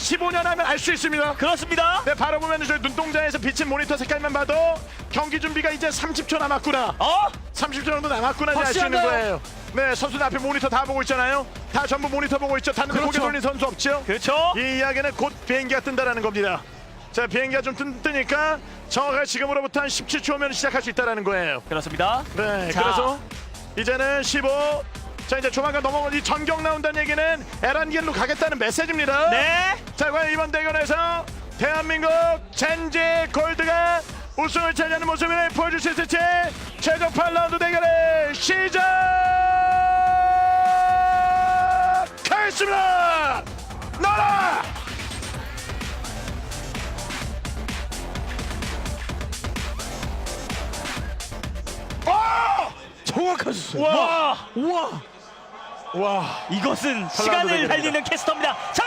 15년 하면 알 수 있습니다. 그렇습니다. 네, 바로 보면 저 눈동자에서 비친 모니터 색깔만 봐도 경기 준비가 이제 30초 남았구나. 어? 30초 정도 남았구나 이제 알 수 있는 확실한가요? 거예요. 네, 선수들 앞에 모니터 다 보고 있잖아요. 다 전부 모니터 보고 있죠. 다른 데 고개 그렇죠. 돌린 선수 없죠. 그렇죠. 이 이야기는 곧 비행기가 뜬다라는 겁니다. 자, 비행기가 좀 뜬, 뜨니까 정확하게 지금으로부터 한 17초면 시작할 수 있다라는 거예요. 그렇습니다. 네, 자. 그래서 이제는 15. 자, 이제 조만간 넘어가 이 전경 나온다는 얘기는 에란길로 가겠다는 메시지입니다. 네. 자, 과연 이번 대결에서 대한민국 젠지 골드가 우승을 차지하는 모습을 보여줄 수 있을지 최종 8라운드 대결의 시작하겠습니다. 나라! 와! 정확하셨어요. 와! 우와. 와 이것은 시간을 달리는 캐스터입니다. 자